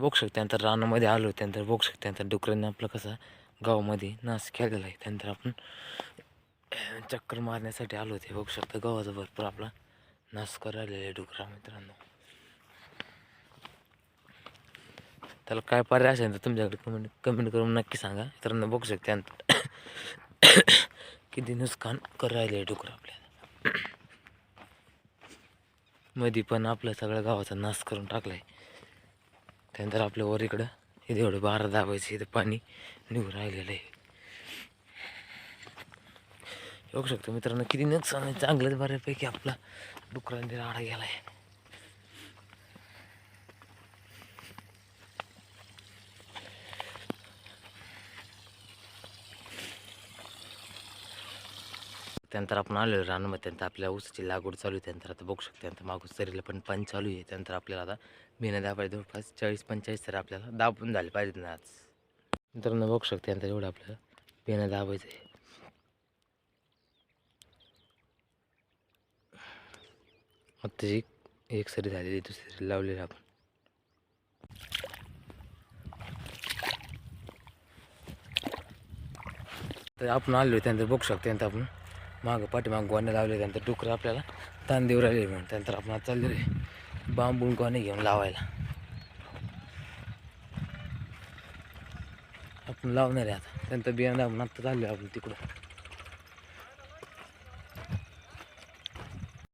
बघू शकते त्यानंतर रानामध्ये आलो त्यानंतर बघू शकते त्यानंतर डुकरांनी आपलं कसं गावामध्ये नाश केलेला आहे. त्यानंतर आपण चक्कर मारण्यासाठी आलो होते बघू शकतो गावाचा भरपूर आपला नाश करायला आहे डुकरा मित्रांनो. त्याला काय पर्याय असेल तर तुमच्याकडे कमेंट कमेंट करून नक्की सांगा. मित्रांनो बघू शकते त्यानंतर किती नुकसान करायला आहे डुकरं आपल्याला. मध्ये पण आपल्या सगळ्या गावाचा नाश करून टाकला आहे त्यानंतर आपल्या वर इकडं इथे एवढं बारा दाबायचं इथं पाणी निघून राहिलेलं आहे. बघू शकतो मित्रांनो किती नुकसान आहे चांगलंच बऱ्यापैकी आपला डुकरांनी राडा गेला आहे त्यानंतर आपण आलो रानामध्ये त्यानंतर आपल्या ऊसाची लागवड चालू आहे त्यानंतर आता बघू शकतो त्यानंतर मागून सरीला पण पाणी चालू आहे त्यानंतर आपल्याला आता मेहनत दाबायला जवळपास चाळीस पंचेचाळीस तर आपल्याला दाबून झाले पाहिजेत ना आज. नंतर न बघू शकतो त्यानंतर एवढं आपल्याला मेहनत दाबायचं आहे. आता एक एक सरी झालेली दुसरी सरी लावलेली आपण. तर आपण आलो त्यानंतर बघू शकतो त्यानंतर आपण मागं पाठीमागं गोण्या लावले त्यानंतर डुकरं आपल्याला ताण देऊ राहिले म्हणून. त्यानंतर आपण चाललेले बांबून गोणे घेऊन लावायला. आपण लावणार आहे आता. त्यानंतर बियाणं आपण आत्ता चाललो आपण तिकडं.